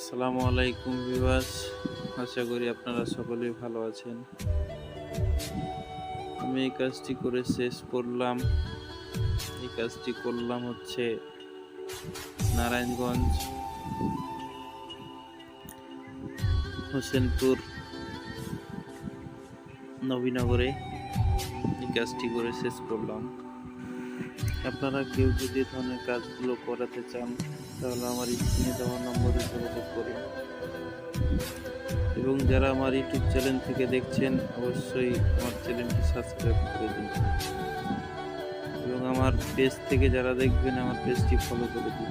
আসসালামু আলাইকুম ভিউয়ার্স, আশা করি আপনারা সকলেই ভালো আছেন। আমি এই কাজটি করে শেষ করলাম। এই কাজটি করলাম হচ্ছে নারায়ণগঞ্জ, হোসেনপুর, নবীনগরে এই কাজটি করে শেষ করলাম। আপনারা কেউ যদি ধরনের কাজগুলো করাতে চান তাহলে আমার স্ক্রিনে দেওয়া নম্বরে যোগাযোগ করুন। এবং যারা আমার ইউটিউব চ্যানেল থেকে দেখছেন, অবশ্যই আমার চ্যানেলটি সাবস্ক্রাইব করে দিন। এবং আমার পেজ থেকে যারা দেখবেন, আমার পেজটি ফলো করে দিন।